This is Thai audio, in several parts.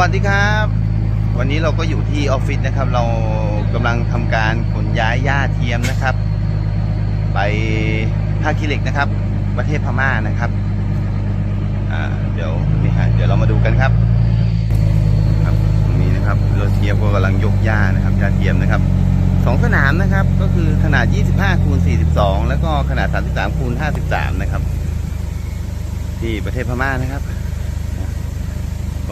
วัสดีครับ วันนี้เราก็อยู่ที่ออฟฟิศนะครับ เรากำลังทำการขนย้ายหญ้าเทียมนะครับ ไปท่าขี้เหล็กนะครับ ประเทศพม่านะครับเดี๋ยวนี่ฮะเดี๋ยวเรามาดูกันครับครับตรงนี้นะครับเรือเทียมก็กำลังยกหญ้านะครับหญ้าเทียมนะครับสองสนามนะครับ ก็คือขนาด 25คูณ42 แล้วก็ขนาด 33คูณ53 นะครับ ที่ประเทศพม่านะครับ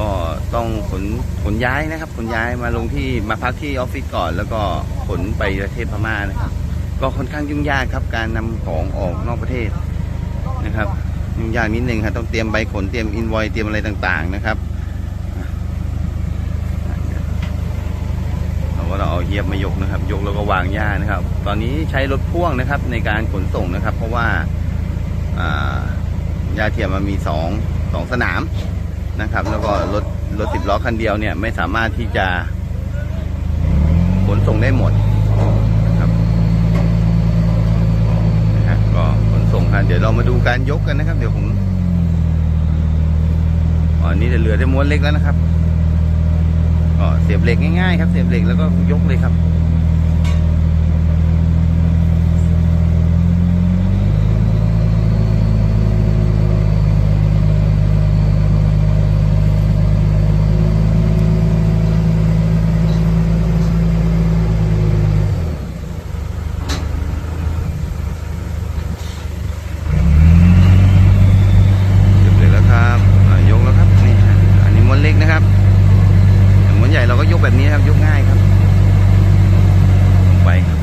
ก็ต้องขนขนย้ายนะครับขนย้ายมาลงที่มาพักที่ออฟฟิศก่อน แล้วก็ขนไปประเทศพม่านะครับ ก็ค่อนข้างยุ่งยากครับ การนำของออกนอกประเทศนะครับยุ่งยากนิดนึงครับต้องเตรียมใบขนเตรียมอินไวเตรียมอะไรต่างๆนะครับเราก็ต้องเอาเยียบมายกนะครับ ยกแล้วก็วางหญ้านะครับ ตอนนี้ใช้รถพ่วงนะครับในการขนส่งนะครับ เพราะว่าอ่าหญ้าเทียมมันมีสองสองสนาม นะครับ แล้วก็รถรถสิบล้อคันเดียวเนี่ยไม่สามารถที่จะขนส่งได้หมดนะครับนะฮะก็ขนส่งครับเดี๋ยวเรามาดูการยกกันนะครับ เดี๋ยวผมอ๋อนี่จะเหลือได้ม้วนเล็กแล้วนะครับก็เสียบเหล็กง่ายๆครับ เสียบเหล็กแล้วก็ยกเลยครับ เก็บเลยแล้วครับอ่ายกแล้วครับนี่ฮะอันนี้ม้วนเล็กนะครับแต่ม้วนใหญ่เราก็ยกแบบนี้ครับ ยกง่ายครับลงไปครับ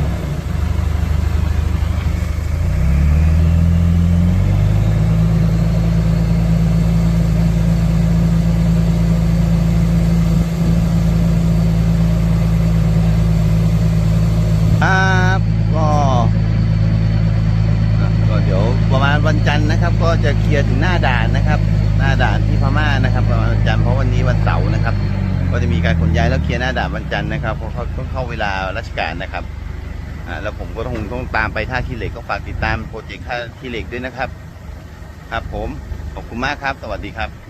ครับก็ อะก็เดี๋ยวประมาณวั นะครับ ก็จะเคลียร์ถึงหน้าด่านนะครับ หน้าด่านที่พม่านะครับวันจันทร์เพราะวันนี้วันเสาร์นะครับ ก็จะมีการขนย้ายแล้วเคลียร์หน้าด่านวันจันทร์นะครับเพราะเขาต้องเข้าเวลาราชการนะครับอ่าแล้วผมก็ต้องต้องตามไปท่าขี้เหล็กก็ฝากติดตามโปรเจกต์ท่าขี้เหล็กด้วยนะครับ ครับผมขอบคุณมากครับ สวัสดีครับ